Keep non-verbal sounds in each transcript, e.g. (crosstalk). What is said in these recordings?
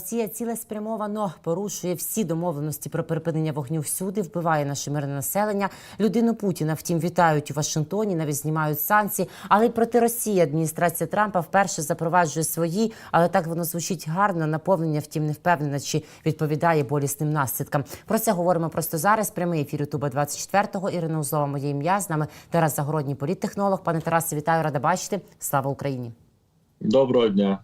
Росія цілеспрямовано порушує всі домовленості про припинення вогню всюди, вбиває наше мирне населення. Людину Путіна, втім, вітають у Вашингтоні, навіть знімають санкції. Але й проти Росії адміністрація Трампа вперше запроваджує свої, але так воно звучить гарно. Наповнення, втім, не впевнена, чи відповідає болісним наслідкам. Про це говоримо просто зараз. Прямий ефір Ютуба 24-го. Ірина Узлова, моє ім'я. З нами Тарас Загородній, політтехнолог. Пане Тарасе, вітаю, рада бачити. Слава Україні. Доброго дня.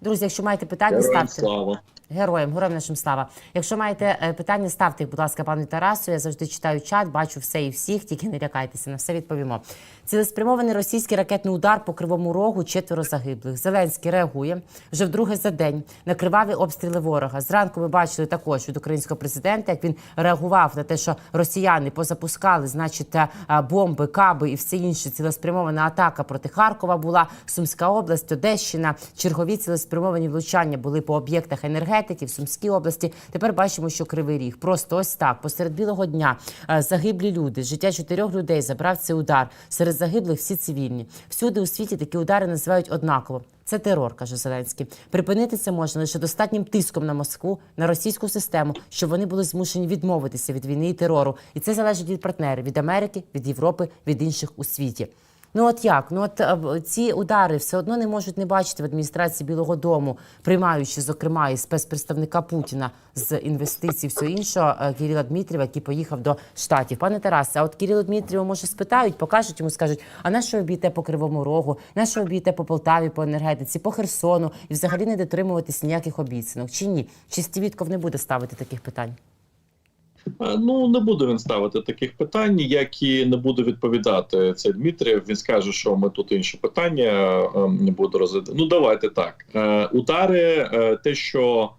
Друзі, якщо маєте питання, Героям ставте. слава. Героям, героям нашим слава. Якщо маєте е, питання, ставте їх, будь ласка, пану Тарасу. Я завжди читаю чат, бачу все і всіх, тільки не лякайтеся, на все відповімо. Цілеспрямований російський ракетний удар по кривому рогу, четверо загиблих. Зеленський реагує вже вдруге за день на криваві обстріли ворога. Зранку ми бачили також від українського президента, як він реагував на те, що росіяни позапускали, значить, е, бомби, каби і все інше. Цілеспрямована атака проти Харкова була Сумська область, Одещина. Чергові цілеспрямовані влучання були по об'єктах енергетики в Сумській області. Тепер бачимо, що кривий ріг. Просто ось так. Посеред білого дня е, загиблі люди. Життя чотирьох людей забрав цей удар. Серед загиблих всі цивільні. Всюди у світі такі удари називають однаково. Це терор, каже Зеленський. Припинити це можна лише достатнім тиском на Москву, на російську систему, щоб вони були змушені відмовитися від війни і терору. І це залежить від партнерів від Америки, від Європи, від інших у світі. Ну от як? Ну от е, ці удари все одно не можуть не бачити в адміністрації Білого Дому, приймаючи, зокрема, і спецпредставника Путіна з інвестицій, все іншого е, Кирила Дмитрієва, який поїхав до штатів. Пане Тарасе, а от Кирилу Дмитрієву може спитають, покажуть йому, скажуть: а на що ви б'єте по кривому рогу? На що ви б'єте по Полтаві, по енергетиці, по Херсону і взагалі не дотримуватись ніяких обіцянок? Чи ні? Чи Стівітков не буде ставити таких питань? Е, Ну не буде він ставити таких питань, як і не буде відповідати цей Дмитрієв. Він скаже, що ми тут інші питання е, не буду розглядати. Ну давайте так. Е, Удари, те, що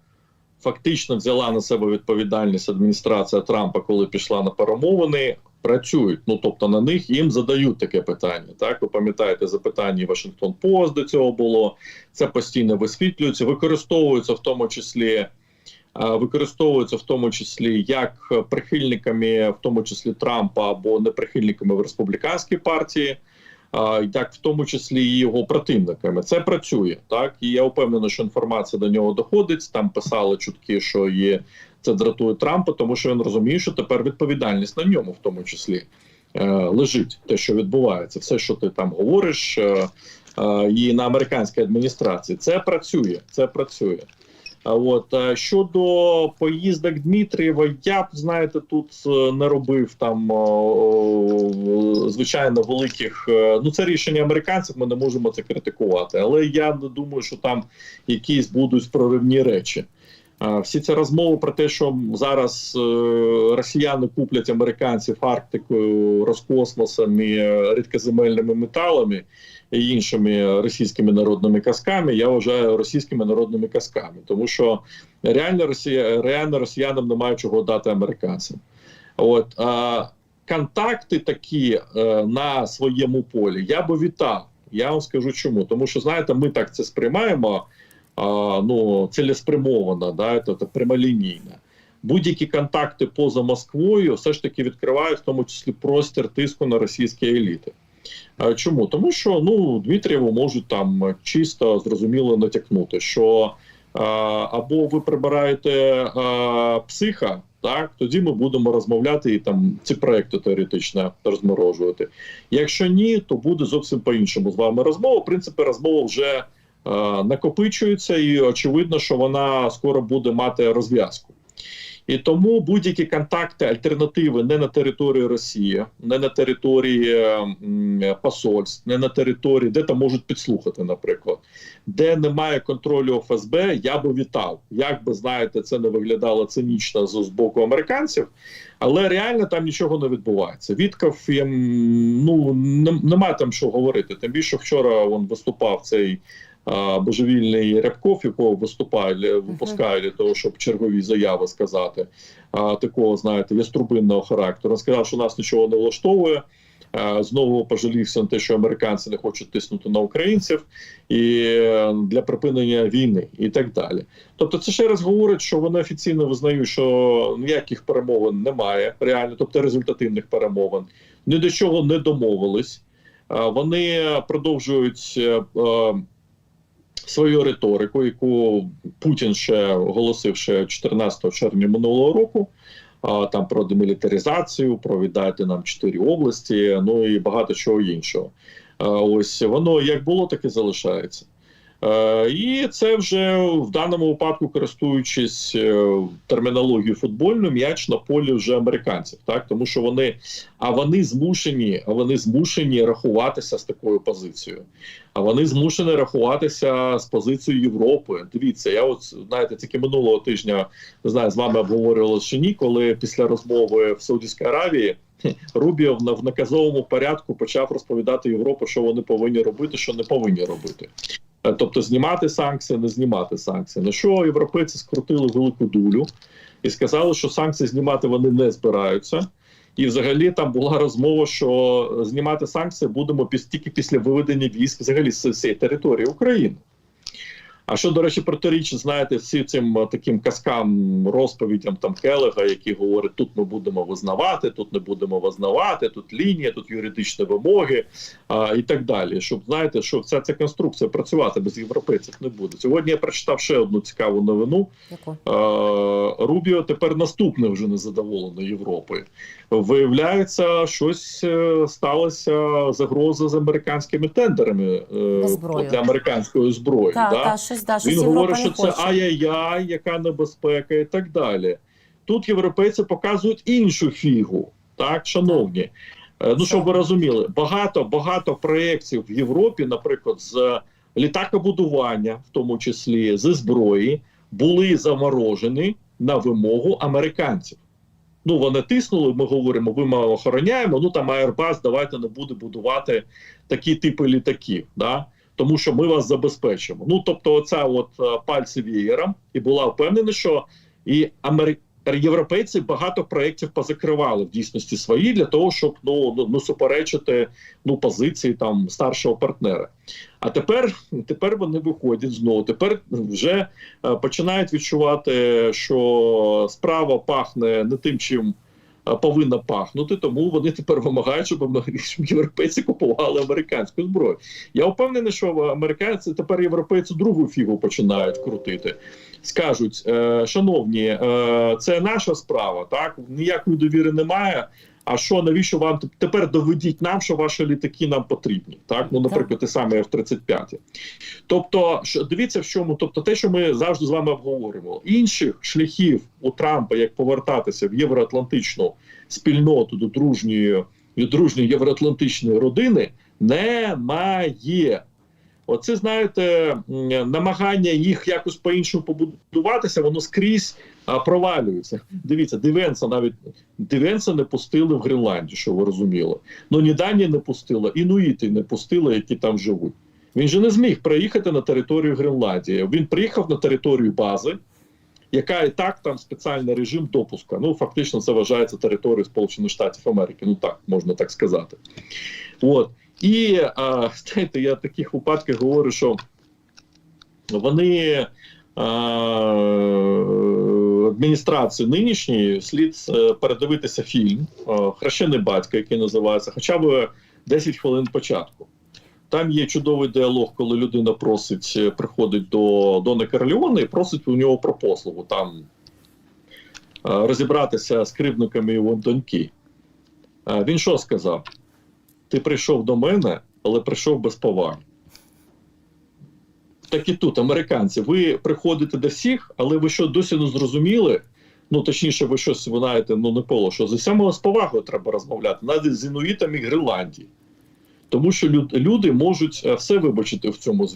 фактично взяла на себе відповідальність адміністрація Трампа, коли пішла на перемовини. Працюють, ну тобто на них їм задають таке питання. Так ви пам'ятаєте, запитання Вашингтон Пост до цього було. Це постійно висвітлюється, використовується в тому числі використовуються в тому числі як прихильниками, в тому числі Трампа або неприхильниками в республіканській партії, а, як в тому числі і його противниками. Це працює так. І я впевнений, що інформація до нього доходить. Там писали чутки, що є це дратує Трампа, тому що він розуміє, що тепер відповідальність на ньому, в тому числі. е, Лежить те, що відбувається, все, що ти там говориш, е, е, і на американській адміністрації це працює. Це працює. От щодо поїздок Дмитрієва, я б знаєте, тут е, не робив там звичайно великих. е, Ну це рішення американців. Ми не можемо це критикувати. Але я не думаю, що там якісь будуть проривні речі. Всі ці розмови про те, що зараз е, росіяни куплять американців Арктикою, Роскосмосом і рідкоземельними металами іншими російськими народними казками, я вважаю російськими народними казками, тому що реально Росія реально росіянам немає чого дати американцям. От а, контакти такі е, на своєму полі я би вітав. Я вам скажу чому. Тому що знаєте, ми так це сприймаємо а, ну цілеспрямовано, да, це, прямолінійно. Будь-які контакти поза Москвою все ж таки відкривають в тому числі простір тиску на російські еліти. А Чому? Тому що ну Дмитрієву можуть там чисто зрозуміло натякнути, що а, або ви прибираєте а, психа, так тоді ми будемо розмовляти і там ці проекти теоретично розморожувати. Якщо ні, то буде зовсім по-іншому з вами розмова. В принципі, розмова вже а, накопичується, і очевидно, що вона скоро буде мати розв'язку. І тому будь-які контакти, альтернативи не на території Росії, не на території посольств, не на території, де там можуть підслухати, наприклад, де немає контролю ФСБ, я би вітав. Як би знаєте, це не виглядало цинічно з, боку американців, але реально там нічого не відбувається. Вітков ем, ну немає там що говорити. Тим більше вчора він виступав цей божевільний Рябков, якого виступає, випускає для того, щоб чергові заяви сказати. Такого, знаєте, яструбинного характеру. Він сказав, що нас нічого не влаштовує. Знову пожалівся на те, що американці не хочуть тиснути на українців і е, для припинення війни і так далі. Тобто, це ще раз говорить, що вони офіційно визнають, що ніяких перемовин немає, реально, тобто результативних перемовин, ні до чого не домовились. Вони продовжують е, е, свою риторику, яку Путін ще оголосив ще 14 червня минулого року. Там про демілітаризацію, про віддати нам чотири області, ну і багато чого іншого. Ось воно як було, так і залишається. Е, І це вже в даному випадку, користуючись е, термінологією футбольною, м'яч на полі вже американців, так тому що вони, а вони змушені, а вони змушені рахуватися з такою позицією. А вони змушені рахуватися з позицією Європи. Дивіться, я от знаєте, тільки минулого тижня не знаю, з вами обговорювали чи ні, коли після розмови в Саудівській Аравії. (laughs) Рубіо в на- в наказовому порядку почав розповідати Європі, що вони повинні робити, що не повинні робити. Е, Тобто знімати санкції, не знімати санкції. На що європейці скрутили велику дулю і сказали, що санкції знімати вони не збираються. І взагалі там була розмова, що знімати санкції будемо тільки після виведення військ взагалі з цієї території України. А що, до речі, протирічить, знаєте, всі цим е, таким казкам, розповідям там Келега, які говорять, тут ми будемо визнавати, тут не будемо визнавати, тут лінія, тут юридичні вимоги а, і так далі. Щоб знаєте, що вся ця конструкція працювати без європейців не буде. Сьогодні я прочитав ще одну цікаву новину. Е, Рубіо тепер наступне вже незадоволений Європою. Виявляється, щось е, сталося загроза з американськими тендерами е, для американської зброї. Так, да? так, щось да, щось Він говорить, що це ай-яй-яй, яка небезпека, і так далі. Тут європейці показують іншу фігу, так, шановні. Е, Ну, щоб ви розуміли, багато багато проєктів в Європі, наприклад, з літакобудування, в тому числі зі зброї, були заморожені на вимогу американців. Ну, вони тиснули, ми говоримо, ви ми охороняємо. Ну там Airbus, давайте не буде будувати такі типи літаків. Да? Тому що ми вас забезпечимо. Ну тобто, оця от е, пальці вієром, і була впевнена, що і Амери... європейці багато проєктів позакривали в дійсності свої для того, щоб ну, ну, ну суперечити ну позиції там старшого партнера. А тепер, тепер вони виходять знову. Тепер вже е, починають відчувати, що справа пахне не тим, чим повинна пахнути, тому вони тепер вимагають, щоб європейці купували американську зброю. Я впевнений, що американці тепер європейці другу фігу починають крутити. Скажуть, е, шановні, е, це наша справа, так ніякої довіри немає. А що навіщо вам тепер доведіть нам, що ваші літаки нам потрібні? Так, ну наприклад, ті самі F-35. Тобто, що дивіться, в чому, тобто, те, що ми завжди з вами обговорювали, інших шляхів у Трампа, як повертатися в євроатлантичну спільноту до дружньої до дружньої євроатлантичної родини, немає. Оце, знаєте, намагання їх якось по-іншому побудуватися, воно скрізь а, провалюється. Дивіться, Дивенса навіть Дивенса не пустили в Гренландію, що ви розуміли. Ну ні Данія не пустила, інуїти не пустили, які там живуть. Він же не зміг приїхати на територію Гренландії. Він приїхав на територію бази, яка і так там спеціальний режим допуска. Ну фактично, це вважається територією Сполучених Штатів Америки. Ну так можна так сказати. От і а, знаєте, я в таких випадках говорю, що вони а, адміністрації нинішньої слід е, передивитися фільм Хрещений батько, який називається, хоча б 10 хвилин початку. Там є чудовий діалог, коли людина просить, е, приходить до Дона Карліона і просить у нього про послугу там е, розібратися з кривдниками його доньки. Е, Він що сказав? Ти прийшов до мене, але прийшов без поваги. Так і тут, американці, ви приходите до всіх, але ви що досі не зрозуміли? Ну, точніше, ви щось ви знаєте, ну не поло, що з усіма з повагою треба розмовляти, навіть з інуїтами Гренландії. Тому що люд- люди можуть е, все вибачити в цьому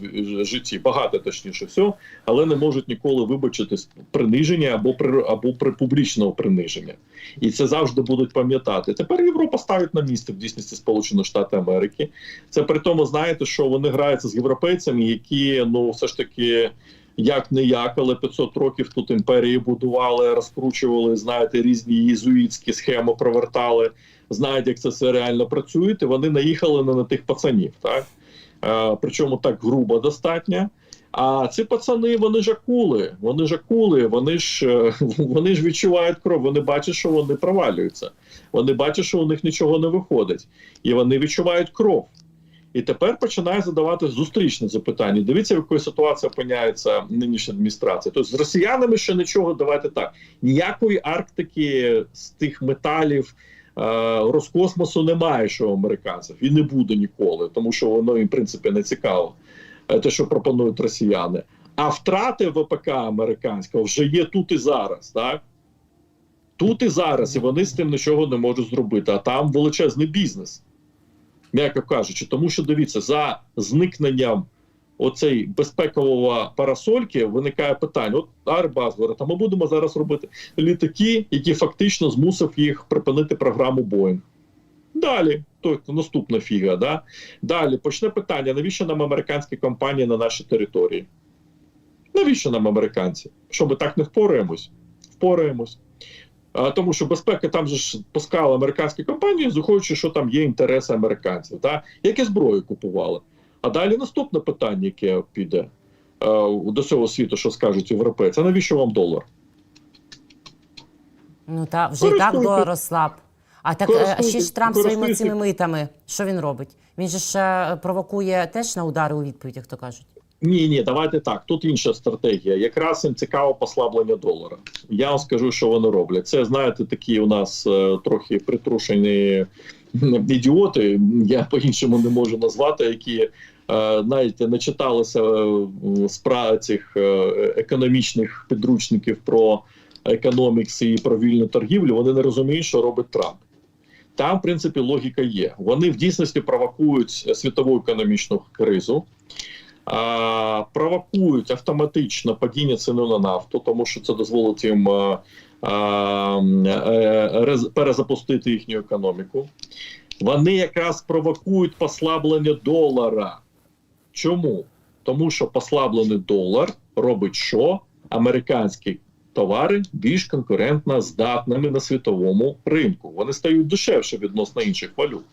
житті, багато точніше все, але не можуть ніколи вибачити приниження або при або при публічного приниження. І це завжди будуть пам'ятати. Тепер Європа ставить на місце в дійсності Сполучені Штати Америки. Це при тому, знаєте, що вони граються з європейцями, які ну все ж таки. Як не як, але 500 років тут імперії будували, розкручували, знаєте, різні єзуїтські схеми провертали, знають, як це все реально працює. І вони наїхали на, на тих пацанів, так е, причому так грубо достатньо. А ці пацани, вони ж акули, вони ж акули, вони ж е, (laughs) вони ж відчувають кров. Вони бачать, що вони провалюються. Вони бачать, що у них нічого не виходить, і вони відчувають кров. І тепер починає задавати зустрічне запитання. Дивіться, в якої ситуації опиняється нинішня адміністрація. Тобто з росіянами ще нічого, давайте так. Ніякої Арктики з тих металів Роскосмосу немає, що у американців, і не буде ніколи, тому що воно їм в принципі не цікаво, е, те, що пропонують росіяни. А втрати ВПК американського вже є тут і зараз, так? Тут і зараз, і вони з тим нічого не можуть зробити. А там величезний бізнес, м'яко кажучи, тому що дивіться, за зникненням оцей безпекового парасольки виникає питання: от Арбаз говорить, а ми будемо зараз робити літаки, які фактично змусив їх припинити програму Боїнг. Далі, то наступна фіга. Да? Далі почне питання: навіщо нам американські компанії на нашій території? Навіщо нам американці? Що ми так не впораємось? Впораємось. А, тому що безпека там же ж пускали американські компанії, заходячи, що там є інтереси американців, та? які зброю купували. А далі наступне питання, яке піде е, до цього світу, що скажуть європейці: а навіщо вам долар? Ну та вже і так долар ослаб. А так е, ще ж Трамп своїми цими митами. Що він робить? Він же ж е, провокує теж на удари у відповідь, як то кажуть. Ні, ні, давайте так. Тут інша стратегія. Якраз їм цікаво послаблення долара. Я вам скажу, що вони роблять. Це знаєте, такі у нас е, трохи притрушені ідіоти. Я по-іншому не можу назвати, які навіть не читалися е, справ цих е, економічних підручників про економікс і про вільну торгівлю. Вони не розуміють, що робить Трамп. Там, в принципі, логіка є. Вони в дійсності провокують світову економічну кризу провокують автоматично падіння ціни на нафту, тому що це дозволить їм а, е, перезапустити їхню економіку. Вони якраз провокують послаблення долара. Чому? Тому що послаблений долар робить що? Американські товари більш конкурентно здатними на світовому ринку. Вони стають дешевше відносно інших валют.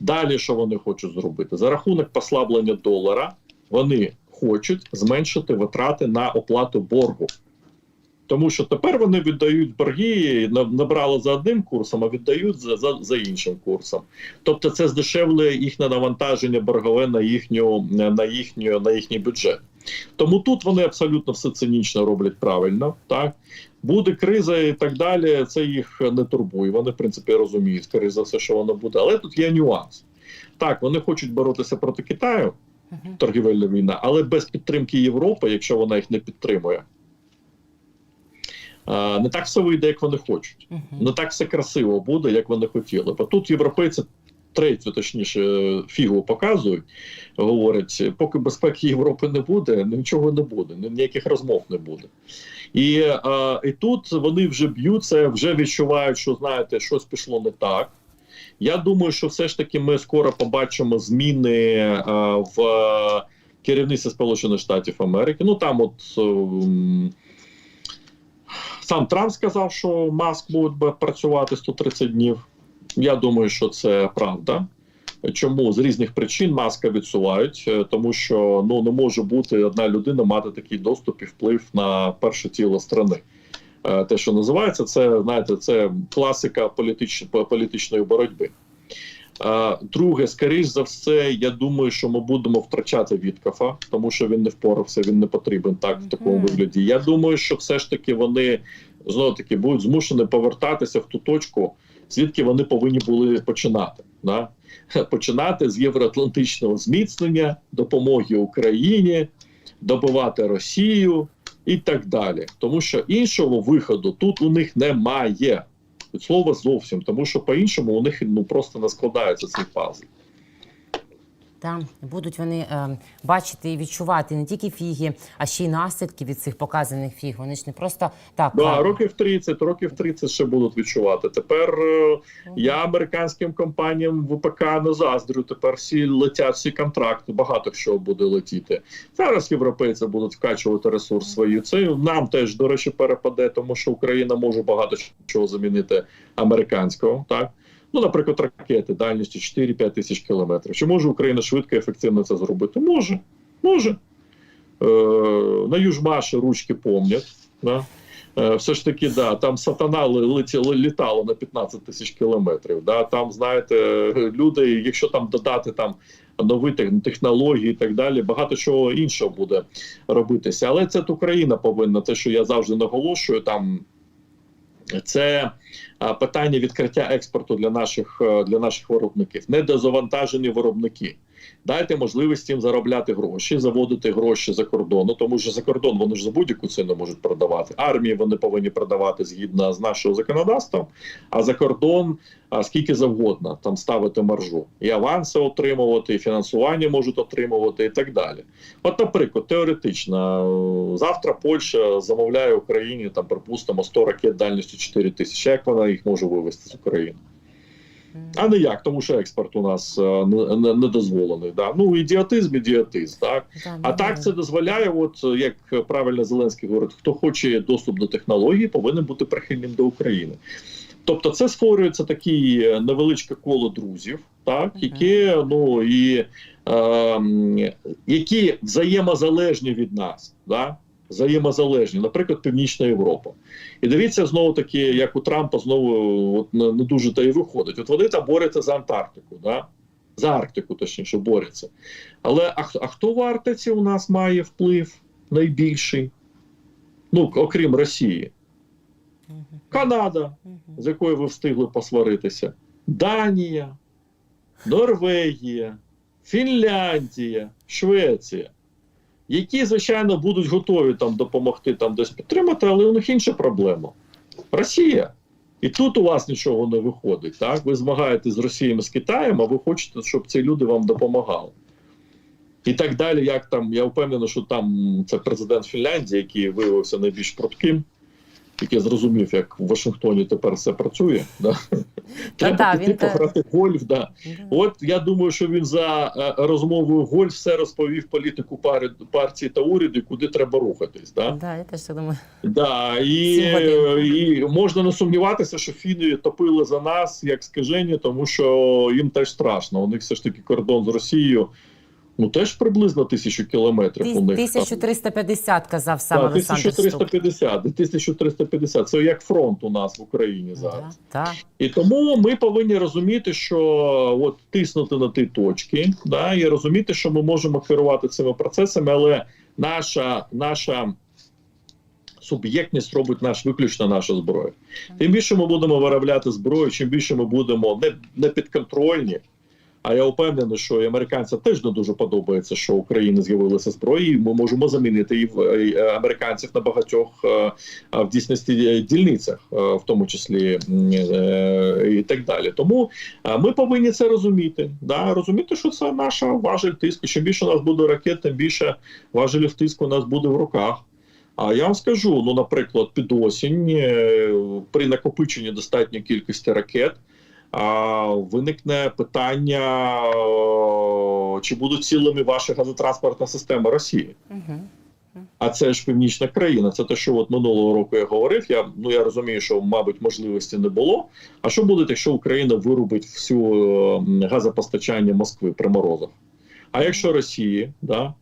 Далі, що вони хочуть зробити? За рахунок послаблення долара вони хочуть зменшити витрати на оплату боргу. Тому що тепер вони віддають борги, на- набрали за одним курсом, а віддають за, за, за іншим курсом. Тобто це здешевлює їхнє навантаження боргове на їхню, на, їхню, на їхній бюджет. Тому тут вони абсолютно все цинічно роблять правильно. Так? Буде криза і так далі, це їх не турбує. Вони, в принципі, розуміють, скоріше за все, що воно буде. Але тут є нюанс. Так, вони хочуть боротися проти Китаю, торгівельна війна, але без підтримки Європи, якщо вона їх не підтримує. Не так все вийде, як вони хочуть. Не так все красиво буде, як вони хотіли. Бо тут європейці третю, точніше, фігу показують, говорять, поки безпеки Європи не буде, нічого не буде, ніяких розмов не буде. І, а, і тут вони вже б'ються, вже відчувають, що знаєте, щось пішло не так. Я думаю, що все ж таки ми скоро побачимо зміни а, в керівництві Сполучених Штатів Америки. Ну там, от ем, сам Трамп сказав, що Маск буде працювати 130 днів. Я думаю, що це правда. Чому з різних причин маска відсувають, Е, тому що ну не може бути одна людина мати такий доступ і вплив на перше тіло страни. Е, Те, що називається, це знаєте, це класика політич... політичної боротьби. Е, Друге, скоріш за все, я думаю, що ми будемо втрачати Віткафа, тому що він не впорався, він не потрібен так в такому вигляді. Я думаю, що все ж таки вони знову таки будуть змушені повертатися в ту точку, звідки вони повинні були починати. Да? (laughs) Починати з євроатлантичного зміцнення, допомоги Україні, добивати Росію і так далі. Тому що іншого виходу тут у них немає. Від слова зовсім, тому що по-іншому у них ну просто не складається цей пазл. Там будуть вони е, бачити і відчувати не тільки фіги, а ще й наслідки від цих показаних фіг. Вони ж не просто так. Да, ладно. років 30, років 30 ще будуть відчувати. Тепер е, я американським компаніям ВПК не заздрю. Тепер всі летять всі контракти. Багато що буде летіти. Зараз європейці будуть вкачувати ресурс свої. Це нам теж до речі перепаде, тому що Україна може багато чого замінити американського. Так ну, наприклад, ракети дальністю 4-5 тисяч кілометрів. Чи може Україна швидко і ефективно це зробити? Може, може. Е, на Южмаші ручки помнять. Да? Е, Все ж таки, да, там сатана літало на 15 тисяч кілометрів. Да, там, знаєте, люди, якщо там додати там нові технології і так далі, багато чого іншого буде робитися. Але це Україна повинна, те, що я завжди наголошую, там це питання відкриття експорту для наших е, для наших виробників, недозавантажені виробники. Дайте можливість їм заробляти гроші, заводити гроші за кордону, тому що за кордон вони ж за будь-яку ціну можуть продавати. Армії вони повинні продавати згідно з нашого законодавства, а за кордон а, скільки завгодно там ставити маржу. І аванси отримувати, і фінансування можуть отримувати, і так далі. От, наприклад, теоретично, завтра Польща замовляє Україні там, припустимо, 100 ракет дальністю 4 тисячі. Як вона їх може вивезти з України? А не як, тому що експорт у нас е, не, не, не дозволений. Да. Ну, ідіотизм, ідіотизм, так. Да, А ну, так це дозволяє, от е, як правильно Зеленський говорить, хто хоче доступ до технології, повинен бути прихильним до України. Тобто, це створюється таке невеличке коло друзів, так які ну і е, які взаємозалежні від нас, да? Взаємозалежні, наприклад, Північна Європа. І дивіться знову таки, як у Трампа знову от не, дуже та й виходить. От вони там борються за Антарктику, да? за Арктику, точніше, борються. Але а, а хто в Арктиці у нас має вплив найбільший? Ну, окрім Росії. Канада, з якою ви встигли посваритися, Данія, Норвегія, Фінляндія, Швеція, які, звичайно, будуть готові там допомогти там десь підтримати, але у них інша проблема. Росія. І тут у вас нічого не виходить. Так? Ви змагаєтесь з Росією з Китаєм, а ви хочете, щоб ці люди вам допомагали. І так далі, як там, я впевнений, що там це президент Фінляндії, який виявився найбільш прутким, який зрозумів, як в Вашингтоні тепер все працює. Да? Треба да, піти він пограти в гольф. Да. Да. От я думаю, що він за е, розмовою гольф все розповів політику пари, партії та уряду, куди треба рухатись. Да? Да, я теж так думаю. Да, і, і можна не сумніватися, що фіни топили за нас як скажені, тому що їм теж страшно. У них все ж таки кордон з Росією. Ну теж приблизно тисячу кілометрів. у них там. 1350 казав сам Так, Олександр Ступ. 1350, 1350. Це як фронт у нас в Україні зараз. Да, да. І тому ми повинні розуміти, що от тиснути на ті точки, да, і розуміти, що ми можемо керувати цими процесами, але наша, наша суб'єктність робить наш виключно наша зброя. Тим більше ми будемо виробляти зброю, чим більше ми будемо не, не підконтрольні. А я впевнений, що і американцям теж не дуже подобається, що в Україні з'явилася зброя, і ми можемо замінити і в- е, американців на багатьох е, в дійсності е, дільницях, е, в тому числі е, і так далі. Тому е, ми повинні це розуміти. Да? Розуміти, що це наша важель тиску. Чим більше у нас буде ракет, тим більше важелів тиску у нас буде в руках. А я вам скажу: ну, наприклад, під осінь е, при накопиченні достатньої кількості ракет. Виникне питання, чи будуть цілими ваша газотранспортна система Росії. А це ж північна країна. Це те, що от минулого року я говорив. Я ну я розумію, що мабуть можливості не було. А що буде, якщо Україна вирубить всю газопостачання Москви при морозах? А якщо Росії, да?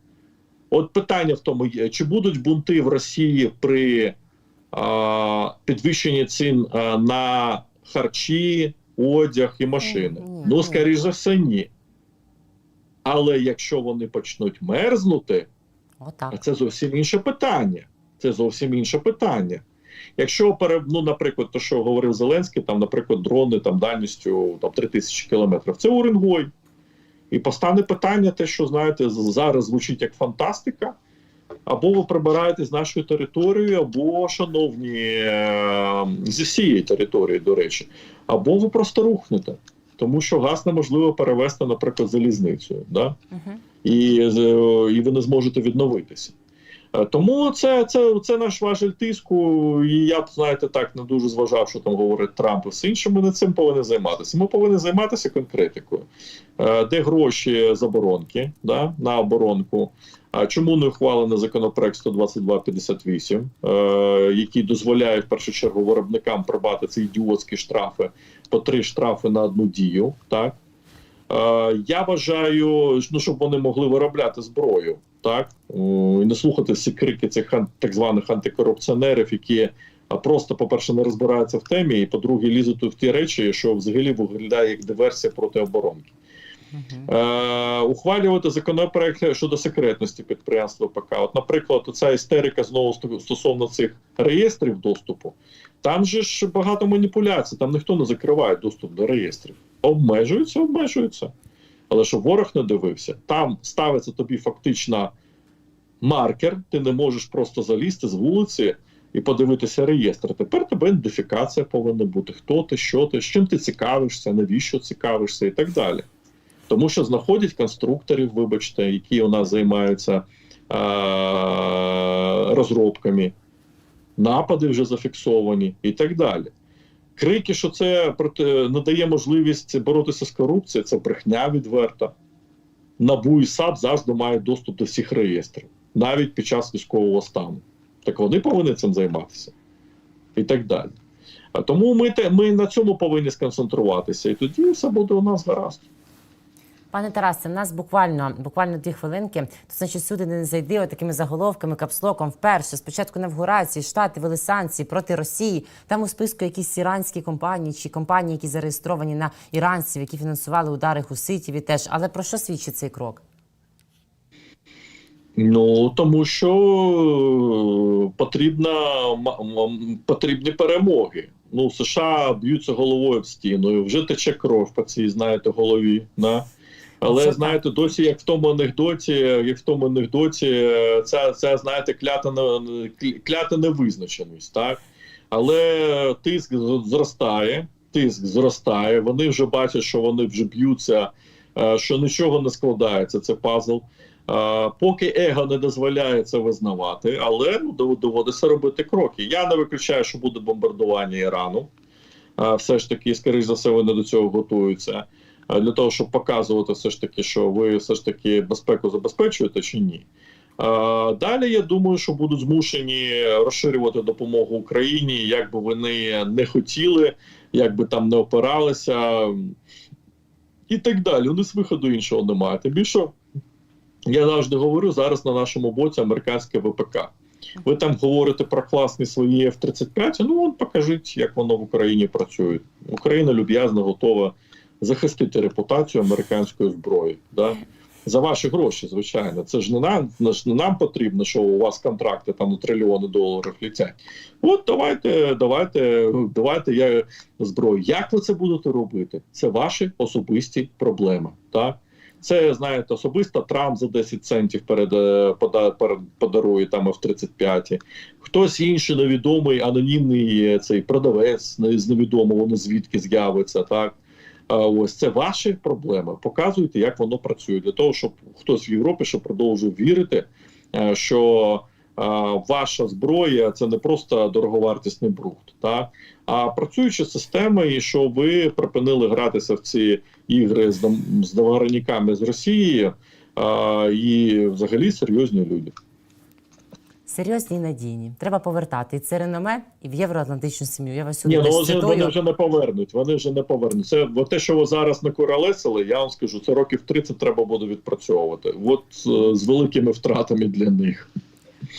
От питання в тому, чи будуть бунти в Росії при а, підвищенні цін а, на харчі, одяг і машини? Ні, ну, скоріш за все, ні. Але якщо вони почнуть мерзнути, Отак. а це зовсім інше питання. Це зовсім інше питання. Якщо ну, наприклад, то, що говорив Зеленський, там, наприклад, дрони там дальністю там 3000 кілометрів, це Уренгой. І постане питання, те, що знаєте, зараз звучить як фантастика. Або ви прибираєте з нашої території, або, шановні, е, зі всієї території, до речі, або ви просто рухнете. Тому що газ неможливо перевести, наприклад, залізницею. Да? І, і ви не зможете відновитися. Е, Тому це, це, це наш важель тиску, і я б, знаєте, так не дуже зважав, що там говорить Трамп і все інше. Ми не цим повинні займатися. Ми повинні займатися конкретикою. Е, Де гроші заборонки да, на оборонку? А чому не ухвалений законопроект 12258, е, який дозволяє в першу чергу виробникам прибати ці ідіотські штрафи по три штрафи на одну дію? Так Е, Я вважаю, ну щоб вони могли виробляти зброю, так і не слухати всі крики цих так званих антикорупціонерів, які просто, по-перше, не розбираються в темі, і по-друге, лізуть в ті речі, що взагалі виглядає як диверсія проти оборонки. Е, ухвалювати законопроект щодо секретності підприємства ПК. От, наприклад, ця істерика знову стосовно цих реєстрів доступу. Там же ж багато маніпуляцій, там ніхто не закриває доступ до реєстрів. Обмежуються, обмежуються. Але щоб ворог не дивився, там ставиться тобі фактично маркер, ти не можеш просто залізти з вулиці і подивитися реєстр. Тепер тебе ідентифікація повинна бути. Хто ти, що ти, з чим ти цікавишся, навіщо цікавишся і так далі. Тому що знаходять конструкторів, вибачте, які у нас займаються е- розробками, напади вже зафіксовані і так далі. Крики, що це надає можливість боротися з корупцією, це брехня відверта. НАБУ і САП завжди мають доступ до всіх реєстрів, навіть під час військового стану. Так вони повинні цим займатися. І так далі. А тому ми, ми на цьому повинні сконцентруватися, і тоді все буде у нас гаразд. Пане Тарасе, в нас буквально буквально дві хвилинки. То значить, сюди не зайди такими заголовками, капслоком. Вперше спочатку інавгурації штати ввели санкції проти Росії. Там у списку якісь іранські компанії чи компанії, які зареєстровані на іранців, які фінансували удари хуситів і теж. Але про що свідчить цей крок? Ну тому що е, потрібна потрібні перемоги. Ну, США б'ються головою в стіну, вже тече кров по цій, знаєте, голові. Да? Але Це так. знаєте, досі як в тому анекдоті, як в тому анекдоті, е, ця, ця знаєте, клята на клята невизначеність, так? Але тиск зростає, тиск зростає. Вони вже бачать, що вони вже б'ються, е, що нічого не складається. Це пазл. Е, Поки его не дозволяє це визнавати, але ну, доводиться робити кроки. Я не виключаю, що буде бомбардування Ірану. Е, Все ж таки, скоріш за все, вони до цього готуються. Для того, щоб показувати все ж таки, що ви все ж таки безпеку забезпечуєте чи ні. Далі я думаю, що будуть змушені розширювати допомогу Україні, як би вони не хотіли, як би там не опиралися, і так далі. У них виходу іншого немає. Тим більше, я завжди говорю, зараз на нашому боці американське ВПК. Ви там говорите про класні свої F-35, ну от покажіть, як воно в Україні працює. Україна люб'язно готова захистити репутацію американської зброї. Да? За ваші гроші, звичайно. Це ж не нам, не нам потрібно, що у вас контракти там на трильйони доларів летять. От давайте, давайте, давайте я зброю. Як ви це будете робити? Це ваші особисті проблеми. Так? Це, знаєте, особисто Трамп за 10 центів перед, е, перед подарує там F-35. Хтось інший невідомий анонімний цей продавець з невідомого звідки з'явиться. Так ось це ваші проблеми. Показуйте, як воно працює для того, щоб хтось в Європі ще продовжив вірити, е, що е, ваша зброя це не просто дороговартісний брухт, так а працююча система, і що ви припинили гратися в ці ігри з, з з Росією і взагалі серйозні люди. Серйозні і надійні. Треба повертати і це реноме, і в євроатлантичну сім'ю. Я вас сюди Ні, ну цитую. вони вже не повернуть. Вони вже не повернуть. Це от те, що ви зараз накуралесили, я вам скажу, це років 30 треба буде відпрацьовувати. От е, з великими втратами для них.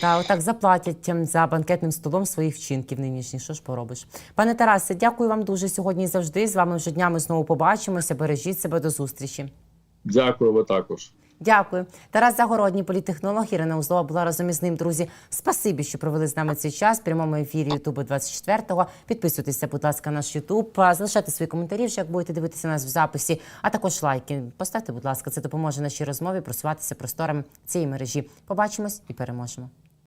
Та отак заплатять ем, за банкетним столом своїх вчинків нинішніх. Що ж поробиш? Пане Тарасе, дякую вам дуже сьогодні і завжди. З вами вже днями знову побачимося. Бережіть себе до зустрічі. Дякую, ви також. Дякую. Тарас Загородній, політехнолог Ірина Узлова була разом із ним. Друзі, спасибі, що провели з нами цей час в прямому ефірі Ютубу 24-го. Підписуйтеся, будь ласка, на наш Ютуб. Залишайте свої коментарі, як будете дивитися нас в записі, а також лайки. Поставте, будь ласка, це допоможе нашій розмові просуватися просторами цієї мережі. Побачимось і переможемо.